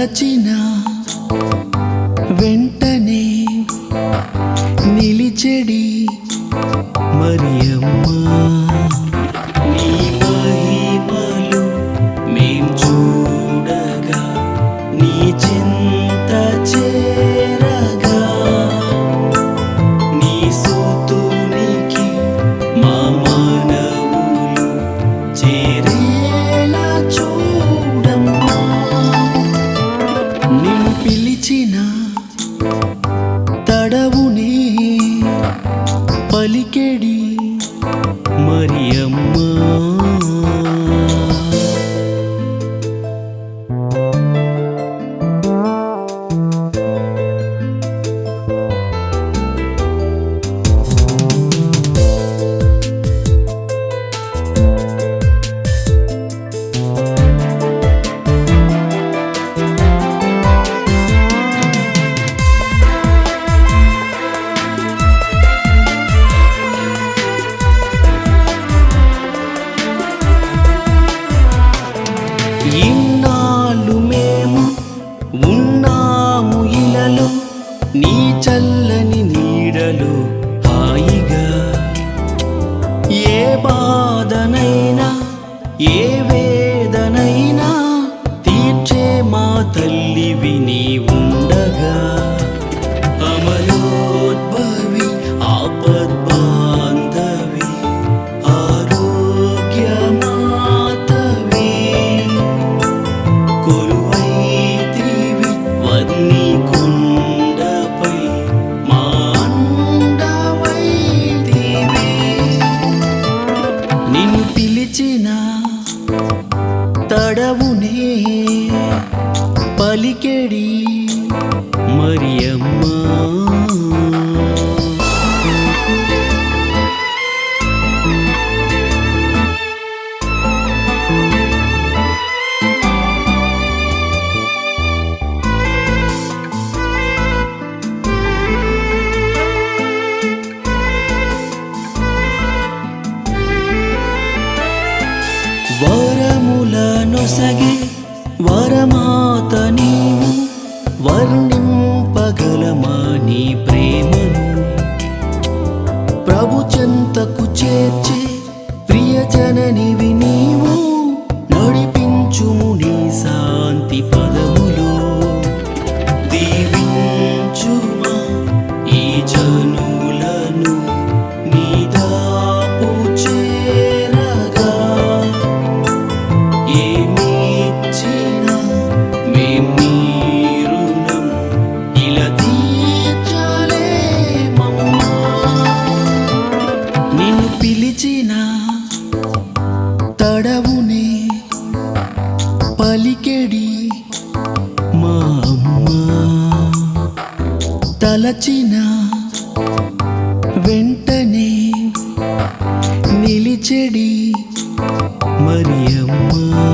తలచిన వెంటనే నిలిచెడి మరియమ్మా. ఉన్నాము ఇలలో నీ చల్ల వరములనొసగి వరమాత నీవు వర్ణింపగలమా నీ ప్రేమను? ప్రభు చెంతకు చేర్చి మా అమ్మ తలచిన వెంటనే నిలిచెడి మరియమ్మా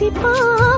的吧。